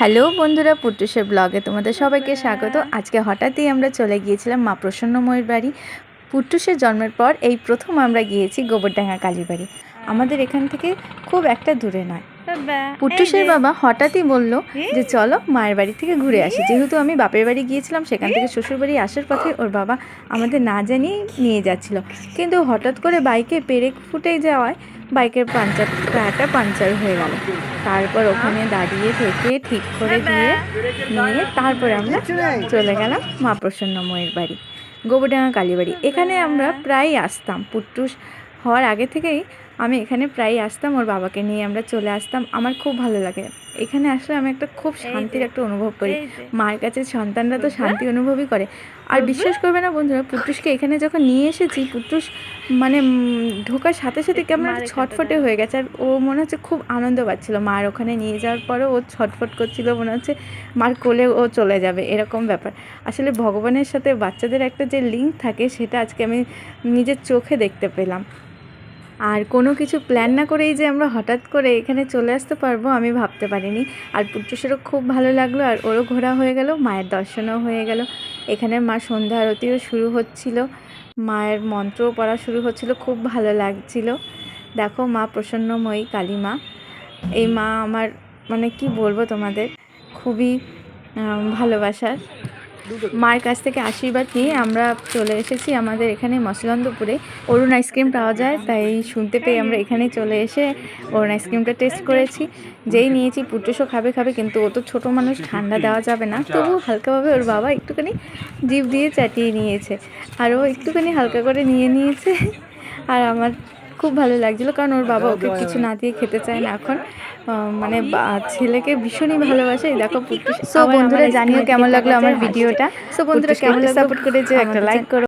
Hello বন্ধুরা পুটুসের ব্লগে তোমাদের সবাইকে স্বাগত। আজকে হঠাৎই আমরা চলে গিয়েছিলাম মা প্রসন্নময়ীর বাড়ি। পুটুসের জন্মের পর এই প্রথম আমরা গিয়েছি গোবরডাঙ্গা কালীর বাড়ি। আমাদের এখান থেকে খুব একটা দূরে নয়। পুটুসের বাবা হঠাৎই বলল যে চলো মায়ের বাড়ি থেকে ঘুরে আসি। যেহেতু আমি বাপের বাড়ি গিয়েছিলাম সেখান থেকে শ্বশুর বাড়ি আসার পথে ওর বাবা আমাদের না জানিয়ে নিয়ে যাচ্ছিল। কিন্তু হঠাৎ করে বাইকে পেরেক ফুটে যাওয়ায় বাইকের পাঞ্চার টায়ারটা পাঞ্চার হয়ে গেল। তারপর ওখানে দাঁড়িয়ে থেকে ঠিক করে দিয়ে নিয়ে তারপরে আমরা চলে গেলাম মা প্রসন্ন প্রসন্নময়ের বাড়ি গোবরডাঙ্গা কালীবাড়ি। এখানে আমরা প্রায় আসতাম। পুট্টুস হওয়ার আগে থেকেই আমি এখানে প্রায় আসতাম ওর বাবাকে নিয়ে আমরা চলে আসতাম। আমার খুব ভালো লাগে। এখানে আসলে আমি একটা খুব শান্তির একটা অনুভব করি। মায়ের কাছে সন্তানরা তো শান্তি অনুভবই করে। আর বিশ্বাস করবে না বন্ধুরা পুট্টুসকে এখানে যখন নিয়ে এসেছি পুট্টুস মানে ঢোকার সাথে সাথে কেমন ছটফটে হয়ে গেছে। আর ও মনে হচ্ছে খুব আনন্দ পাচ্ছিল। মার ওখানে নিয়ে যাওয়ার পরে ও ছটফট করছিল মনে হচ্ছে মার কোলে ও চলে যাবে এরকম ব্যাপার। আসলে ভগবানের সাথে বাচ্চাদের একটা যে লিঙ্ক থাকে সেটা আজকে আমি নিজের চোখে দেখতে পেলাম। আর কোনো কিছু প্ল্যান না করেই যে আমরা হঠাৎ করে এখানে চলে আসতে পারব, আমি ভাবতে পারিনি। আর পুট্টুসেরও খুব ভালো লাগল, আর ওরও ঘোরা হয়ে গেল, মায়ের দর্শনও হয়ে গেল। এখানে মা সন্ধ্যা আরতিও শুরু হচ্ছিল, মায়ের মন্ত্রও পড়া শুরু হচ্ছিল, খুব ভালো লাগছিল। দেখো মা প্রসন্নময়ী, কালী মা। এই মা আমার মানে কি বলব তোমাদের, খুবই ভালোবাসার। মায়ের কাছ থেকে আশীর্বাদ নিয়ে আমরা চলে এসেছি আমাদের এখানে মসলন্দপুরে। অরুণ আইসক্রিম পাওয়া যায়, তাই শুনতে পেয়ে আমরা এখানে চলে এসে অরুণ আইসক্রিমটা টেস্ট করেছি। যেই নিয়েছি, পুটুসও খাবে খাবে, কিন্তু ও তো ছোটো মানুষ, ঠান্ডা দেওয়া যাবে না। তবু হালকাভাবে ওর বাবা একটুখানি জিভ দিয়ে চাটিয়ে নিয়েছে। আর ও একটুখানি হালকা করে নিয়ে নিয়েছে। আর আমার খুব ভালো লাগছিল কারণ ওর বাবা ওকে কিছু না দিয়ে খেতে চায় না এখন। মানে ছেলেকে ভীষণই ভালোবাসে। দেখো সো বন্ধুরা জানিও কেমন লাগল আমার ভিডিওটা। সো বন্ধুরা কেমন সাপোর্ট করে যে একটা লাইক করো।